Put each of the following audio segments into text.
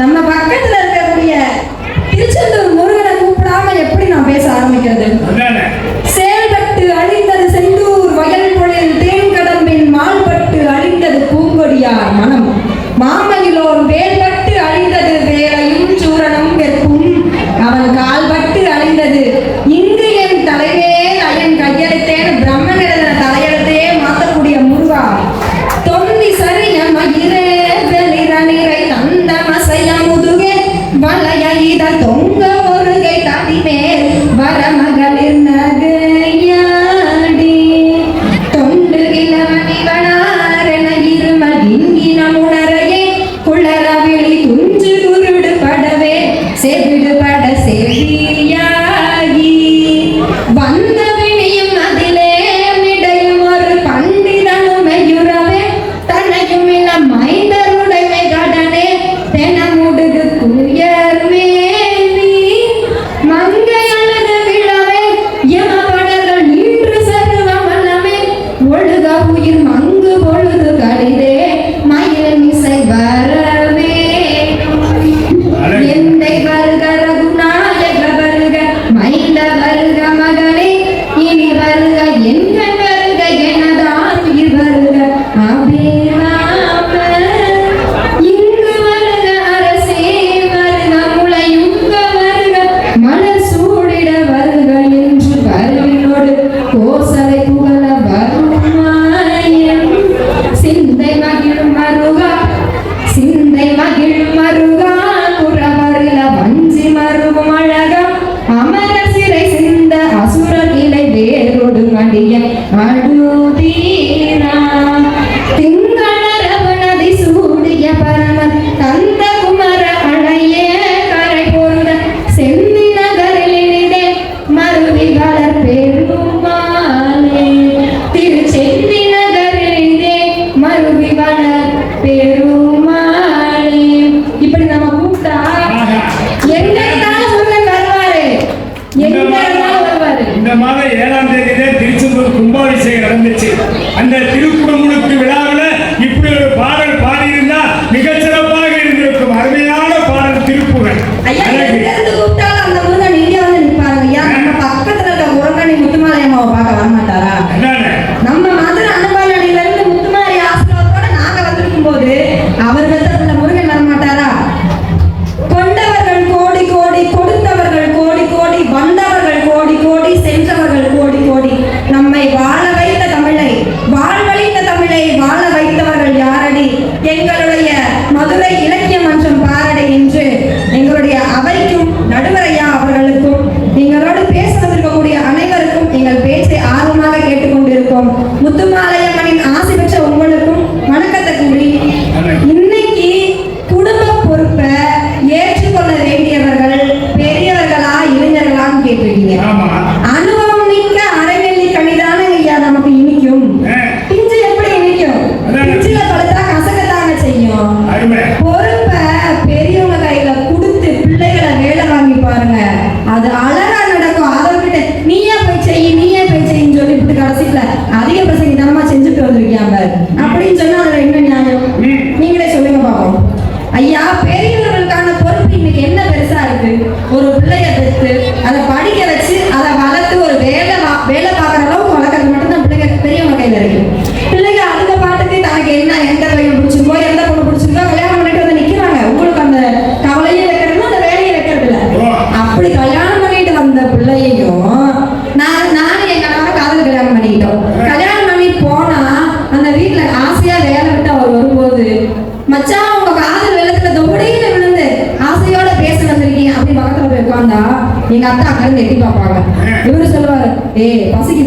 நம்ம பக்கத்துல இருக்கக்கூடிய திருச்செந்தூர் முருகனை கூப்பிடாம எப்படி நான் பேச ஆரம்பிக்கிறது? செயல்பட்டு அழிந்தது செந்தூர் வயல் பொழில் தேன் கடம்பின் மால்பட்டு அழிந்தது பூங்கொடியார் மனம். மாமையிலோர் வேல்பட்டு அழிந்தது வேலையும் சூரணம் வெப்பும் அவன் கால்பட்டு அழிந்தது இங்கு என் தலைவே no lo paga, las matará.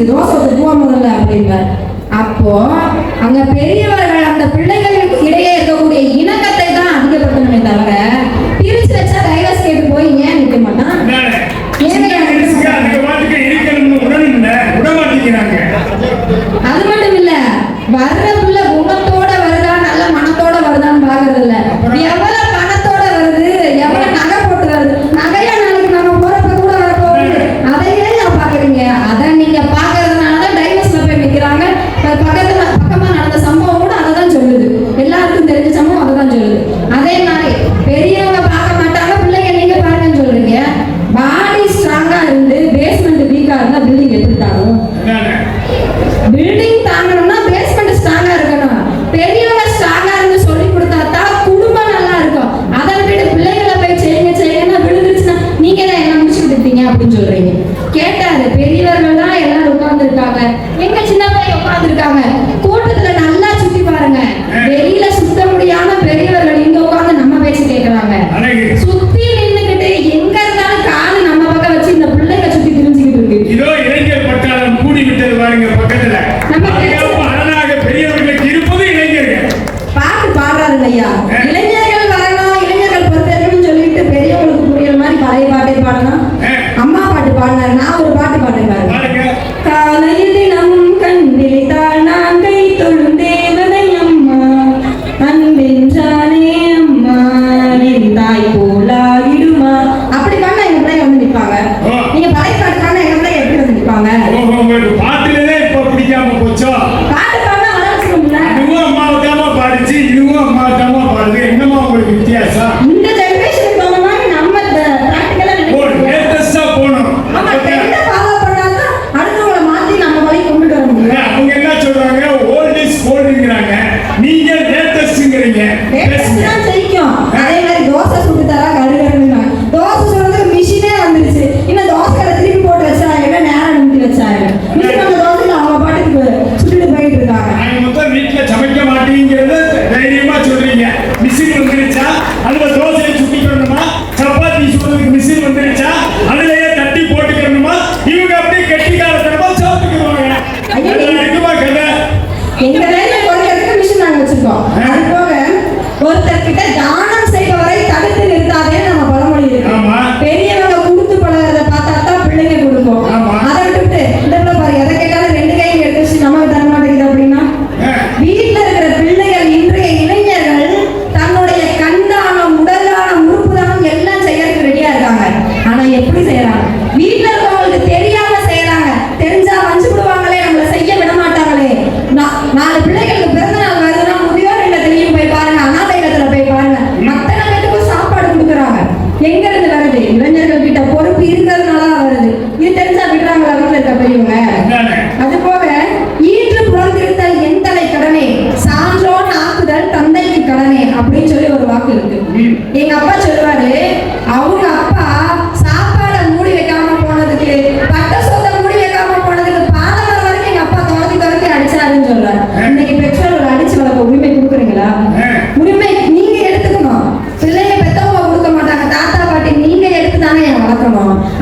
Dosa ஊற்றுக்குவா முதல்ல அப்படிம்பார் அப்போ அங்க பெரியவர்கள் அந்த பிள்ளைகளுக்கு இடையே இருக்கக்கூடிய இணக்கத்தை தான் அதிகப்படுத்தணுமே தவிர பிரிச்சு வச்சா டைவர்ஸ் கேட்டு போய் ஏன் நிற்க மாட்டான்? 老人嘞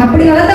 அப்படி வளர்த்த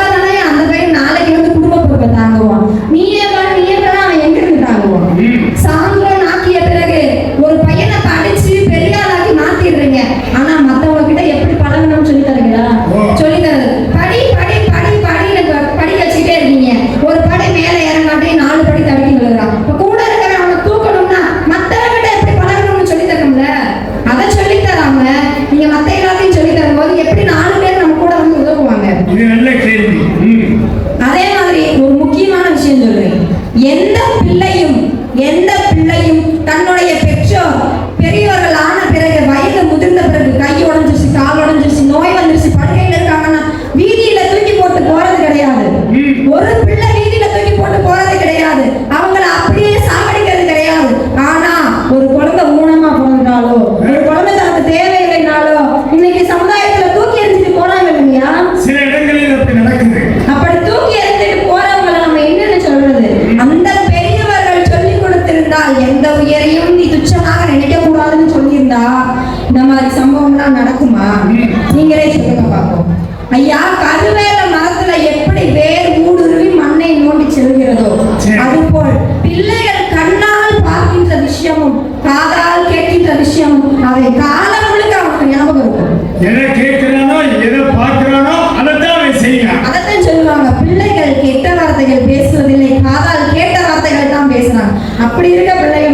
ஒரு பிள்ளை வீதியில தூக்கி போட்டு போறது கிடையாது. அவங்கள அப்படியே சாகடிக்கிறது கிடையாது. ஆனா ஒரு குழந்தை மூலமா போனதுனாலோ ஒரு குழந்தை தனக்கு தேவையில்லைனாலோ இன்னைக்கு சமுதாயத்துல தூக்கி எறிஞ்சிட்டு போறாங்க இல்லையா? சில இடங்களில் அப்படி நடக்குது. அப்படி தூக்கி எறிஞ்சிட்டு போறவங்கள நம்ம என்னன்னு சொல்றது? அந்த பெரியவர்கள் சொல்லி கொடுத்திருந்தா எந்த உயரையும் நீ துச்சமாக நினைக்க கூடாதுன்னு சொல்லியிருந்தா இந்த மாதிரி சம்பவம்லாம் நடக்குமா? நீங்களே சொல்லுங்க பார்ப்போம். ஐயா கருவேல எப்படி வேர் ஊடுருவி மண்ணை நோண்டி செல்கிறதோ அதுபோல் பிள்ளைகள் கண்ணால் பார்க்கின்ற விஷயமும் காதால் கேட்கின்ற விஷயமும் அதை காலம் முழுக்க அவனுக்கு ஞாபகம் இருக்கும். எதை கேட்கிறானோ எதை பார்க்கிறானோ அதைத்தான் அவன் செய்யலாம் அதைத்தான் சொல்லுவாங்க. பிள்ளைகள் கெட்ட வார்த்தைகள் பேசுவதில்லை காதால் கேட்ட வார்த்தைகள் தான் பேசுறாங்க அப்படி இருக்க பிள்ளைகள்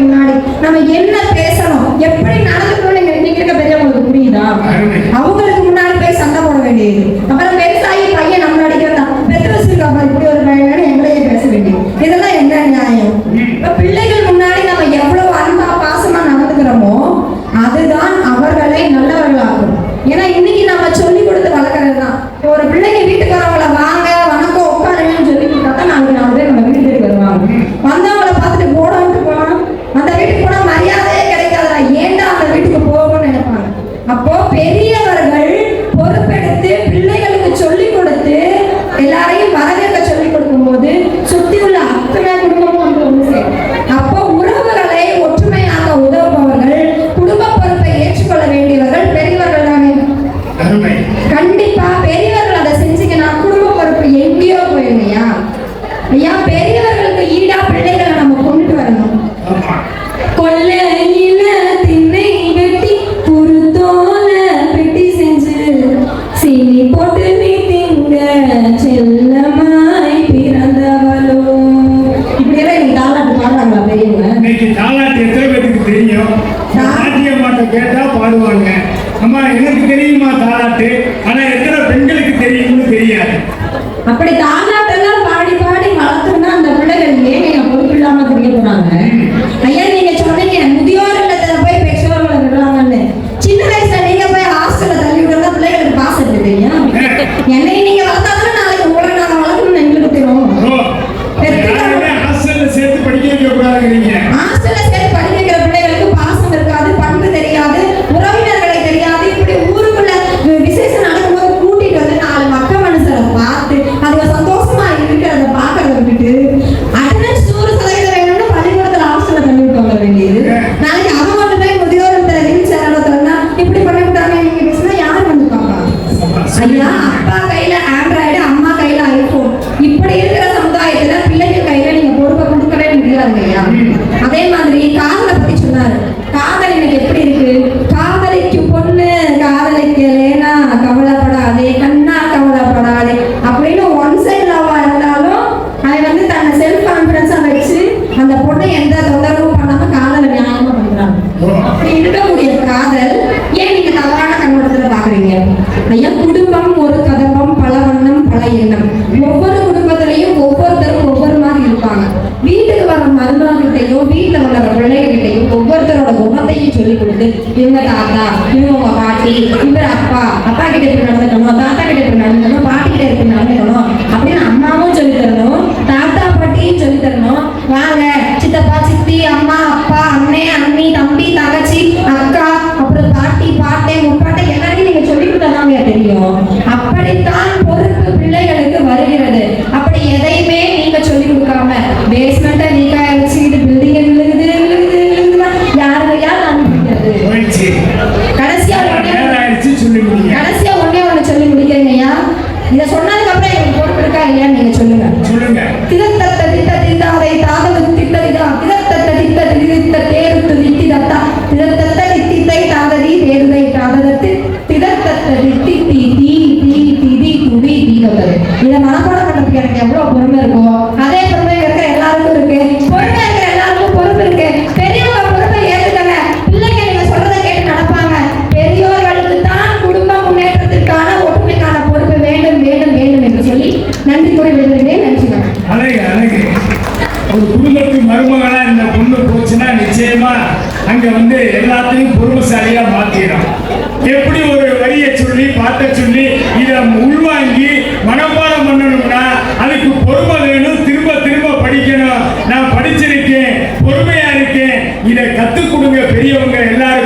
இல்லையா? ஐயா பெரியவர்களுக்கு ஈடா பிள்ளைகளை நம்ம கொண்டுட்டு வரணும். கொல்ல இல திண்ணை வெட்டி ஒரு தோல பெட்டி செஞ்சு சீனி போட்டு நீ திங்க செல்லமாய் பிறந்தவளோ. இப்படியெல்லாம் நீங்க தாலாட்டு பாடுறாங்களா பெரியவங்க? இன்னைக்கு தாலாட்டு எத்தனை பேருக்கு தெரியும்? ராஜ்ய மாட்டை கேட்டா பாடுவாங்க. அம்மா எனக்கு தெரியுமா தாலாட்டு? ஆனா எத்தனை பெண்களுக்கு தெரியும்னு தெரியாது. அப்படி தான் கட்டி போனாங்க. மொத்தத்தையும் சொல்லி கொடுத்து இவங்க தாத்தா இவங்க பாட்டி இவர் அப்பா அப்பா கிட்ட இருக்கிற நடந்துக்கணும் தாத்தா கிட்ட இருக்கிற நடந்துக்கணும் பாட்டி கிட்ட எப்படி நடந்துக்கணும் அப்படின்னு அம்மாவும் சொல்லி தரணும். எல்லாத்தையும் பொறுமைசாலியா மாத்திடும் எப்படி ஒரு வரியை சொல்லி பார்த்த சொல்லி இதை உள்வாங்கி மனப்பாடம் பண்ணணும்னா அதுக்கு பொறுமை வேணும் திரும்ப திரும்ப படிக்கணும். நான் படிச்சிருக்கேன் பொறுமையா இருக்கேன். இதை கத்துக் கொடுங்க பெரியவங்க எல்லாரும்